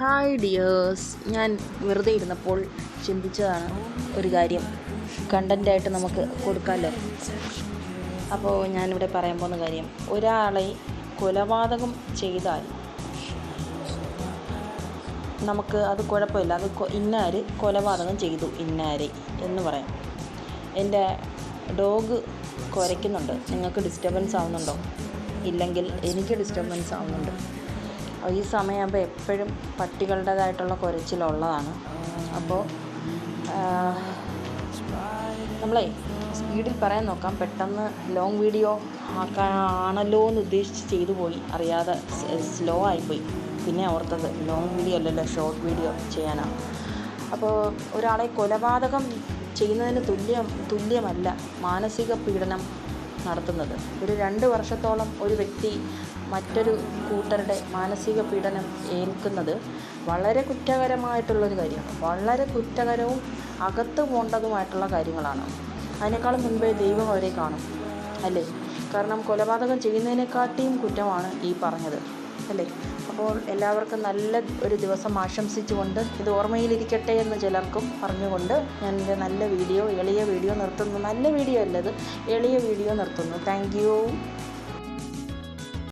Hi dears ഞാൻ വെറുതെ ഇരുന്നപ്പോൾ ചിന്തിച്ചതാണ് ഒരു കാര്യം. കണ്ടന്റായിട്ട് നമുക്ക് കൊടുക്കാമല്ലോ അപ്പോൾ ഞാനിവിടെ പറയാൻ പോകുന്ന കാര്യം. ഒരാളെ കൊലപാതകം ചെയ്താൽ നമുക്ക് അത് കുഴപ്പമില്ല. അത് ഇന്നാർ കൊലപാതകം ചെയ്തു? ഇന്നാരെ എന്ന് പറയാം. എന്റെ ഡോഗ് കുരയ്ക്കുന്നുണ്ട്. നിങ്ങൾക്ക് ഡിസ്റ്റർബൻസ് ആവുന്നുണ്ടോ? ഇല്ലെങ്കിൽ എനിക്ക് ഡിസ്റ്റർബൻസ് ആവുന്നുണ്ട്. ഈ സമയമാകുമ്പോൾ എപ്പോഴും പട്ടികളുടേതായിട്ടുള്ള കുരച്ചിലുള്ളതാണ്. അപ്പോൾ നമ്മളെ സ്പീഡിൽ പറയാൻ നോക്കാം. പെട്ടെന്ന് ലോങ് വീഡിയോ ആക്കാണല്ലോ എന്ന് ഉദ്ദേശിച്ച് ചെയ്തു പോയി. അറിയാതെ സ്ലോ ആയിപ്പോയി. പിന്നെ ഓർത്തത് ലോങ് വീഡിയോ അല്ലല്ലോ ഷോർട്ട് വീഡിയോ ചെയ്യാനാണ് അപ്പോൾ ഒരാളെ കൊലപാതകം ചെയ്യുന്നതിന് തുല്യം തുല്യമല്ല. മാനസിക പീഡനം നടത്തുന്നത്. ഒരു രണ്ട് വർഷത്തോളം ഒരു വ്യക്തി മറ്റൊരു കൂട്ടരുടെ മാനസിക പീഡനം ഏൽക്കുന്നത് വളരെ കുറ്റകരമായിട്ടുള്ളൊരു കാര്യമാണ്. വളരെ കുറ്റകരവും അകത്ത് പോണ്ടതുമായിട്ടുള്ള കാര്യങ്ങളാണ്. അതിനേക്കാളും മുൻപേ ദൈവം അവരെ കാണും. അല്ലേ? കാരണം കൊലപാതകം ചെയ്യുന്നതിനെക്കാട്ടിയും കുറ്റമാണ് ഈ പറഞ്ഞത്. അല്ലേ? അപ്പോൾ എല്ലാവർക്കും നല്ല ഒരു ദിവസം ആശംസിച്ചുകൊണ്ട് ഇത് ഓർമ്മയിലിരിക്കട്ടെ എന്ന് ചിലർക്കും പറഞ്ഞുകൊണ്ട് ഞാൻ എന്റെ നല്ല വീഡിയോ എളിയ വീഡിയോ നിർത്തുന്നു. നല്ല വീഡിയോ അല്ലത് എളിയ വീഡിയോ നിർത്തുന്നു. താങ്ക്